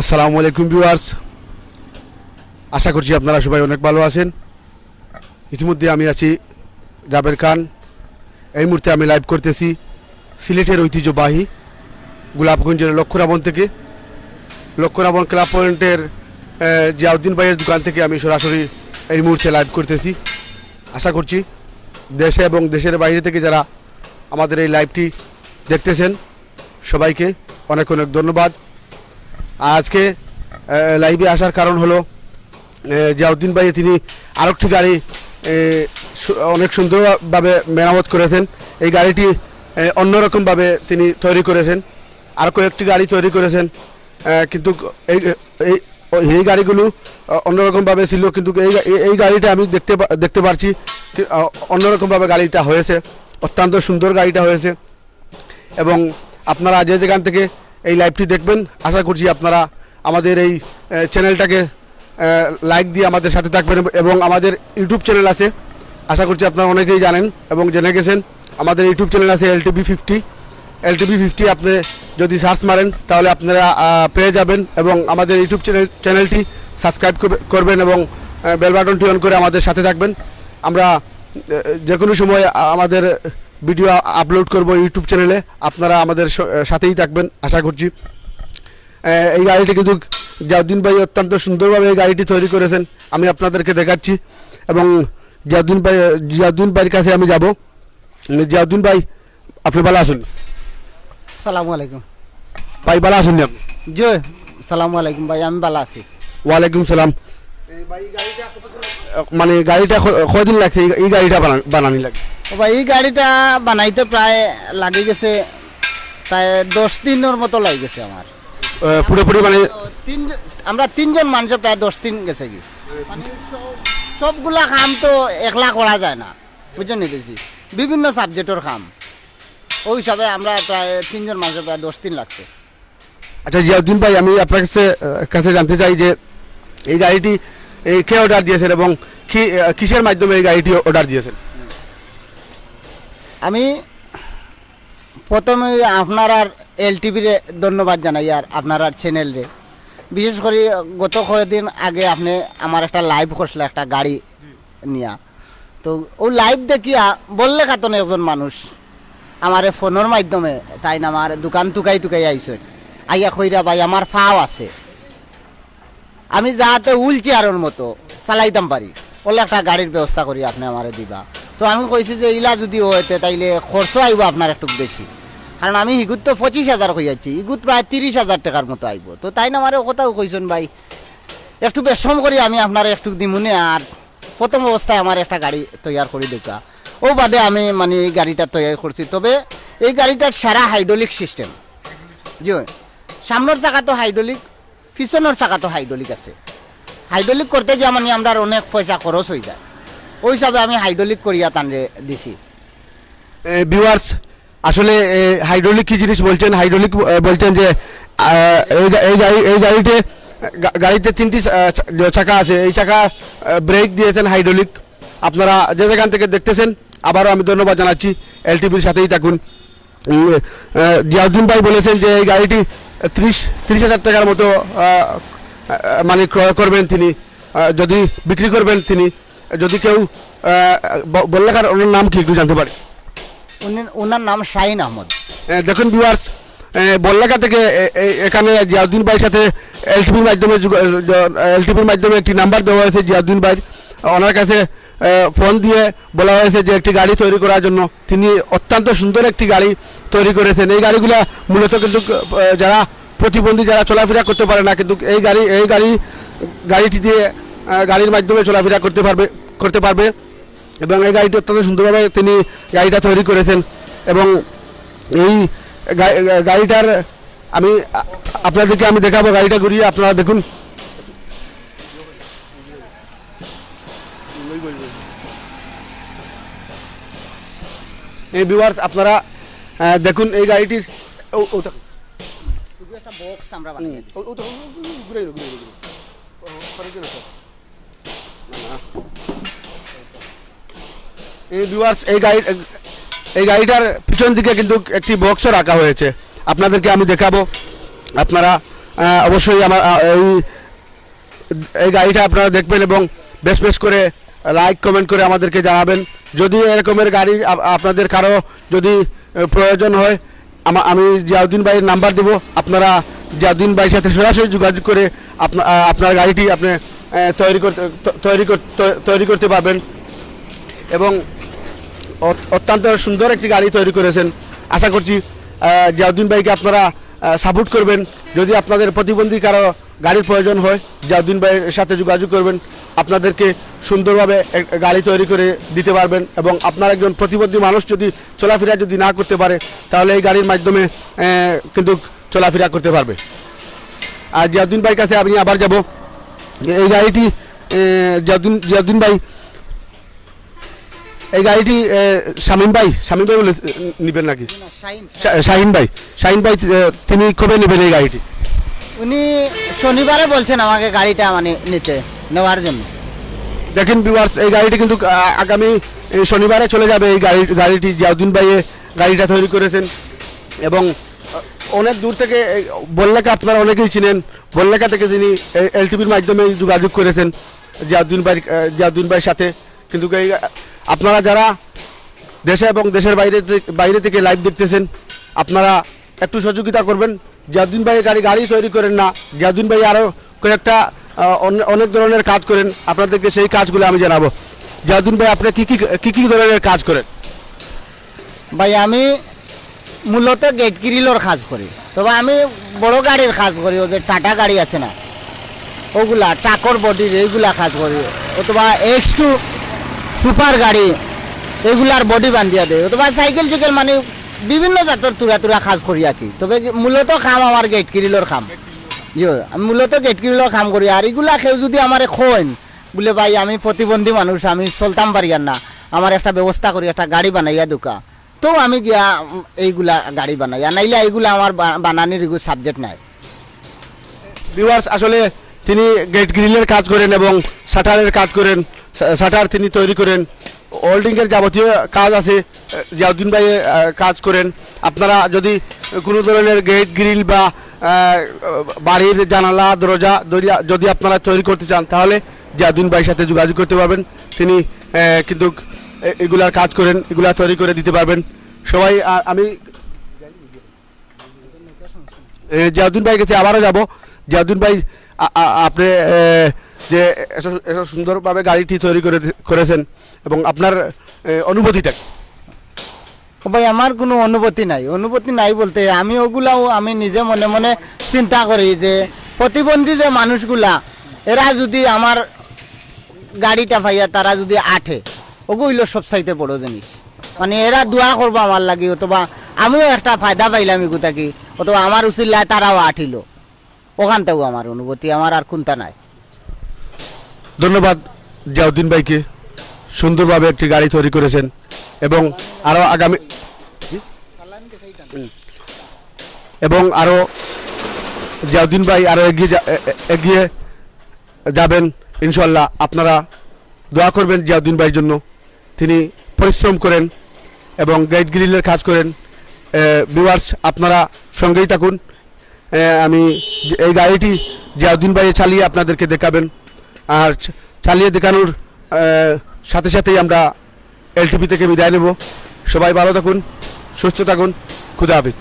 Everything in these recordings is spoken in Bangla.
আসসালামু আলাইকুম ভিউয়ার্স। আশা করছি আপনারা সবাই অনেক ভালো আছেন। ইতিমধ্যে আমি আছি জাবের খান। এই মুহূর্তে আমি লাইভ করতেছি সিলেটের ঐতিহ্যবাহী গোলাপগঞ্জের লক্ষ্যরাবণ থেকে। লক্ষ্যরাবণ ক্লাব পয়েন্টের জিয়াউদ্দিন ভাইয়ের দোকান থেকে আমি সরাসরি এই মুহূর্তে লাইভ করতেছি। আশা করছি দেশে এবং দেশের বাইরে থেকে যারা আমাদের এই লাইভটি দেখতেছেন, সবাইকে অনেক অনেক ধন্যবাদ। আজকে লাইভে আসার কারণ হলো জিয়াউদ্দিন ভাই তিনি আরেকটি গাড়ি অনেক সুন্দরভাবে মেরামত করেছেন। এই গাড়িটি অন্যরকমভাবে তিনি তৈরি করেছেন। আর কয়েকটি গাড়ি তৈরি করেছেন কিন্তু এই এই গাড়িগুলো অন্যরকমভাবে ছিল, কিন্তু এই, এই- গাড়িটা আমি দেখতে দেখতে পারছি অন্যরকমভাবে গাড়িটা হয়েছে। অত্যন্ত সুন্দর গাড়িটা হয়েছে। এবং আপনারা যে যেখান থেকে এই লাইভটি দেখবেন। আশা করছি আপনারা আমাদের এই চ্যানেলটাকে লাইক দিয়ে আমাদের সাথে থাকবেন এবং আমাদের ইউটিউব চ্যানেল আছে। আশা করছি আপনারা অনেকেই জানেন এবং জেনে গেছেন। আমাদের ইউটিউব চ্যানেল আছে L TV fifty L TV fifty আপনি যদি সার্চ মারেন, তাহলে আপনারা পেয়ে যাবেন এবং আমাদের ইউটিউব চ্যানেল চ্যানেলটি সাবস্ক্রাইব করবেন এবং বেল বাটনটি অন করে আমাদের সাথে থাকবেন। আমরা যে কোনো সময় আমাদের ভিডিও আপলোড করব ইউটিউব চ্যানেলে। আপনারা আমাদের সাথেই থাকবেন আশা করছি। এই গাড়িটি কিন্তু জাউদ্দিন ভাই অত্যন্ত সুন্দরভাবে এই গাড়িটি তৈরি করেছেন। আমি আপনাদেরকে দেখাচ্ছি এবং জিয়াউদ্দিন ভাই জিয়াউদ্দিন ভাইয়ের কাছে আমি যাব। জিয়াউদ্দিন ভাই আপনি ভালো আসুন সালামু আলাইকুম। ভাই ভালো আসুন আপনি? জয় সালামু আলাইকুম ভাই আমি ভালো আছি। ওয়ালাইকুম সালাম। মানে গাড়িটা ক- কদিন লাগছে? এই- এই গাড়িটা বানা- বানানি লাগে ভাই এই গাড়িটা বানাইতে প্রায় লাগে গেছে প্রায় দশ দিনের মতো লাগে গেছে আমার। পুরোপুরি মানে তিন আমরা তিনজন মানুষ প্রায় দশ দিন গেছে কি। মানে সবগুলা কাম তো একলা করা যায় না বুঝছেন নিতেছি বিভিন্ন সাবজেক্টের কাম। ওই হিসাবে আমরা প্রায় তিনজন মানুষের প্রায় দশ দিন লাগছে। আচ্ছা জিয়াউদ্দিন ভাই আমি আপনার কাছে কাছে জানতে চাই যে এই গাড়িটি এই কে অর্ডার দিয়েছেন এবং কিসের মাধ্যমে এই গাড়িটি অর্ডার দিয়েছেন? আমি প্রথমে আপনার আর এল টিভির ধন্যবাদ জানাই আর আপনার আর চ্যানেলরে। বিশেষ করে গত কয়েকদিন আগে আপনি আমার একটা লাইভ করছিল, একটা গাড়ি নিয়া। তো ও লাইভ দেখিয়া বললে কাতন একজন মানুষ, আমার ফোনের মাধ্যমে, তাই না আমার দোকান টুকাই টুকাই আইছে। আইয়া কইরা, ভাই, আমার ফাও আছে। আমি যাতে হুইল চেয়ারের মতো চালাইতাম পারি। ওলে একটা গাড়ির ব্যবস্থা করি, আপনি আমারে দিবা। তো আমি কইছি যে, ইলা যদি হইতে তাইলে খরচ আইব আপনার একটু বেশি। কারণ আমি হিগুত তো পঁচিশ হাজার কইয়াছি ইগুত প্রায় তিরিশ হাজার টাকার মতো আইব। তো তাই না আমার কথাও কইছেন ভাই, একটু বেশম করি আমি আপনার একটু দিমুনে, আর প্রথম অবস্থায় আমার একটা গাড়ি তৈয়ার করে দেখা। ও বাদে আমি মানে এই গাড়িটা তৈরি করছি। তবে এই গাড়িটার সারা হাইড্রোলিক সিস্টেম জি সামনের চাকা তো হাইড্রোলিক, পিছনের চাকা তো হাইড্রোলিক আছে। হাইড্রোলিক করতে গিয়ে মানে আমরা অনেক পয়সা খরচ হয়ে যায়। ওই হিসাবে আমি হাইড্রোলিক করিয়া তানরে দিছি। ভিউয়ার্স আসলে হাইড্রোলিক কি জিনিস বলছেন? হাইড্রোলিক বলছেন যে এই গাড়ি, এই গাড়িতে গাড়িতে তিনটি চাকা আছে। এই চাকা ব্রেক দিয়েছেন হাইড্রোলিক আপনারা যে যেখান থেকে দেখতেছেন, আবারও আমি ধন্যবাদ জানাচ্ছি। এলটিভির সাথেই থাকুন। জিয়াউদ্দিন ভাই বলেছেন যে, এই গাড়িটি ত্রিশ ত্রিশ হাজার টাকার মতো মানে ক্রয় করবেন তিনি। যদি বিক্রি করবেন তিনি। যদি কেউ বললেখার ওনার নাম কি একটু জানতে পারি? উনি- ওনার নাম শাহিন আহমদ। দেখুন ভিউয়ার্স বল্লাকা থেকে এখানে জিয়াউদ্দিন ভাইয়ের সাথে এলটিপির মাধ্যমে এলটিপির মাধ্যমে একটি নাম্বার দেওয়া হয়েছে জিয়াউদ্দিন ভাই ওনার কাছে ফোন দিয়ে বলা হয়েছে যে একটি গাড়ি তৈরি করার জন্য। তিনি অত্যন্ত সুন্দর একটি গাড়ি তৈরি করেছেন। এই গাড়িগুলো মূলত কিন্তু যারা প্রতিবন্ধী যারা চলাফেরা করতে পারে না কিন্তু এই গাড়ি এই গাড়ি গাড়িটি দিয়ে গাড়ির মাধ্যমে চলাফেরা করতে পারবে করতে পারবে। এবং এই গাড়িটি অত্যন্ত সুন্দরভাবে তিনি গাড়িটা তৈরি করেছেন। এবং এই গাড়িটার আমি আপনাদেরকে আমি দেখাবো গাড়িটা ঘুরিয়ে আপনারা দেখুন। এই ভিউয়ার্স আপনারা দেখুন এই গাড়িটির একটা বক্স আমরা বানিয়ে এই ভিউয়ার্স এই গাড়ি এই গাড়িটার পিছন দিকে কিন্তু একটি বক্সও রাখা হয়েছে। আপনাদেরকে আমি দেখাবো। আপনারা অবশ্যই আমার এই এই গাড়িটা আপনারা দেখবেন এবং বেশ বেশ করে লাইক কমেন্ট করে আমাদেরকে জানাবেন। যদি এরকমের গাড়ি আপনাদের কারও যদি প্রয়োজন হয়, আমা- জিয়াউদ্দিন ভাইয়ের নাম্বার দেবো। আপনারা জিয়াউদ্দিন ভাইয়ের সাথে সরাসরি যোগাযোগ করে আপনা- আপনার গাড়িটি আপনি তৈরি করতে তৈরি তৈরি করতে পারবেন। এবং অত্যন্ত সুন্দর একটি গাড়ি তৈরি করেছেন। আশা করছি জিয়াউদ্দিন ভাইকে আপনারা সাপোর্ট করবেন। যদি আপনাদের প্রতিবন্ধী কারও গাড়ির প্রয়োজন হয়, জিয়াউদ্দিন ভাইয়ের সাথে যোগাযোগ করবেন। আপনাদেরকে সুন্দরভাবে গাড়ি তৈরি করে দিতে পারবেন এবং আপনার একজন প্রতিবন্ধী মানুষ যদি চলাফেরা যদি না করতে পারে, তাহলে এই গাড়ির মাধ্যমে কিন্তু চলাফেরা করতে পারবে। আর জিয়াউদ্দিন ভাইয়ের কাছে আমি আবার যাব। এই গাড়িটি জিয়াউদ্দিন জিয়াউদ্দিন ভাই। এই গাড়িটি শামীম ভাই শামীম ভাই বলে নিবেন নাকি? শাহিন ভাই শাহিন ভাই তিনি কবে নেবেন এই গাড়িটি। উনি শনিবারে বলছেন আমাকে গাড়িটা মানে নিতে নেওয়ার জন্য। দেখেন ভিউয়ার্স এই গাড়িটি কিন্তু আগামী শনিবারে চলে যাবে এই গাড়ি গাড়িটি। জিয়াউদ্দিন ভাই গাড়িটা তৈরি করেছেন এবং অনেক দূর থেকে এই আপনারা অনেকেই চিনেন। বল্লেখা থেকে তিনি এলটিভির মাধ্যমে যোগাযোগ করেছেন, জিয়াউদ্দিন ভাই জিয়াউদ্দিন ভাইয়ের সাথে। কিন্তু আপনারা যারা দেশে এবং দেশের বাইরে বাইরে থেকে লাইভ দেখতেছেন, আপনারা একটু সহযোগিতা করবেন। জিয়াউদ্দিন ভাই গাড়ি গাড়ি তৈরি করেন না। জিয়াউদ্দিন ভাই আরও কয়েকটা অনেক ধরনের কাজ করেন। আপনাদেরকে সেই কাজগুলো আমি জানাব। জিয়াউদ্দিন ভাই, আপনি কী কী কী কী ধরনের কাজ করেন? ভাই, আমি মূলত গেট গ্রিলর কাজ করি তবে আমি বড় গাড়ির কাজ করি ওদের টাটা গাড়ি আছে না, ওগুলা ট্রাকর বডির এইগুলা কাজ করি অথবা এক্স টু সুপার গাড়ি এগুলার বডি বান্ধিয়া দেয়। অথবা সাইকেল চুকেল মানে বিভিন্ন জাতের তুরা তুরা কাজ করি আর কি তবে মূলত খাম আমার গেট গ্রিলর খাম। আমি মূলত গেট গ্রিলর কাম করি আর এগুলা কেউ যদি আমার খোন বলে ভাই আমি প্রতিবন্ধী মানুষ আমি চলতাম পারি না আমার একটা ব্যবস্থা করি একটা গাড়ি বানাইয়া দোকা। তো আমি গিয়া এইগুলা গাড়ি বানাই। নাইলে এইগুলা আমার বানানির এগুলো সাবজেক্ট নাই। ভিউয়ার্স আসলে তিনি গেট গ্রিলের কাজ করেন এবং শাটারের কাজ করেন শাটার তিনি তৈরি করেন। হোল্ডিংয়ের যাবতীয় কাজ আছে জিয়াউদ্দিন ভাই কাজ করেন। আপনারা যদি কোনো ধরনের গেট গ্রিল বা বাড়ির জানালা, দরজা যদি- আপনারা তৈরি করতে চান, তাহলে জিয়াউদ্দিন ভাইয়ের সাথে যোগাযোগ করতে পারবেন। তিনি কিন্তু এগুলার কাজ করেন, এগুলা তৈরি করে দিতে পারবেন। সবাই আমি জিয়াউদ্দিন ভাই কাছে আবারও যাব। জিয়াউদ্দিন ভাই আপনি যে এত সুন্দরভাবে গাড়িটি তৈরি করে করেছেন এবং আপনার অনুভূতিটা? ভাই, আমার কোনো অনুভূতি নাই। অনুভূতি নাই বলতে আমি ওগুলাও আমি নিজে মনে মনে চিন্তা করি যে প্রতিবন্ধী যে মানুষগুলা, এরা যদি আমার গাড়িটা পাইয়া তারা যদি আঠে ওগু সব সবসাইতে বড় জিনিস। মানে এরা দোয়া করব আমার লাগে, অথবা আমিও একটা ফায়দা পাইলাম এগু অথবা আমার উচিত উচিল্লায় তারাও আঠিল। ওখান থেকেও আমার অনুভূতি আমার আর কোনটা নাই। ধন্যবাদ জিয়াউদ্দিন ভাইকে সুন্দরভাবে একটি গাড়ি তৈরি করেছেন, এবং আরও আগামী এবং আরও জিয়াউদ্দিন ভাই আরও এগিয়ে এগিয়ে যাবেন ইনশাল্লাহ আপনারা দোয়া করবেন জিয়াউদ্দিন ভাইয়ের জন্য। তিনি পরিশ্রম করেন এবং গেট গ্রিলের কাজ করেন। ভিউয়ার্স আপনারা সঙ্গেই থাকুন। আমি এই গাড়িটি জিয়াউদ্দিন ভাই চালিয়ে আপনাদেরকে দেখাবেন। আর চালিয়ে দেখানোর সাথে সাথেই আমরা এলটিপি থেকে বিদায় নেব। সবাই ভালো থাকুন, সুস্থ থাকুন। খুদা হাফিজ।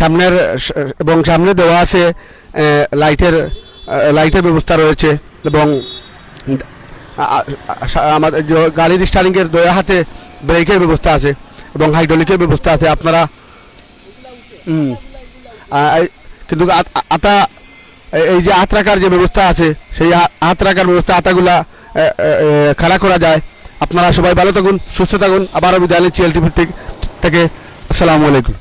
সামনের এবং সামনে দেওয়া আছে লাইটের লাইটের ব্যবস্থা রয়েছে এবং আমাদের গাড়ির স্টারিংয়ের দয়া হাতে ব্রেকের ব্যবস্থা আছে এবং হাইড্রোলিকের ব্যবস্থা আছে, আপনারা কিন্তু আতা, এই যে হাত রাখার যে ব্যবস্থা আছে, সেই হাত রাখার ব্যবস্থা, আতাগুলা খাড়া করা যায়। আপনারা সবাই ভালো থাকুন, সুস্থ থাকুন। আবারও বিদায় নিচ্ছি এলটিভি থেকে। আসসালামু আলাইকুম।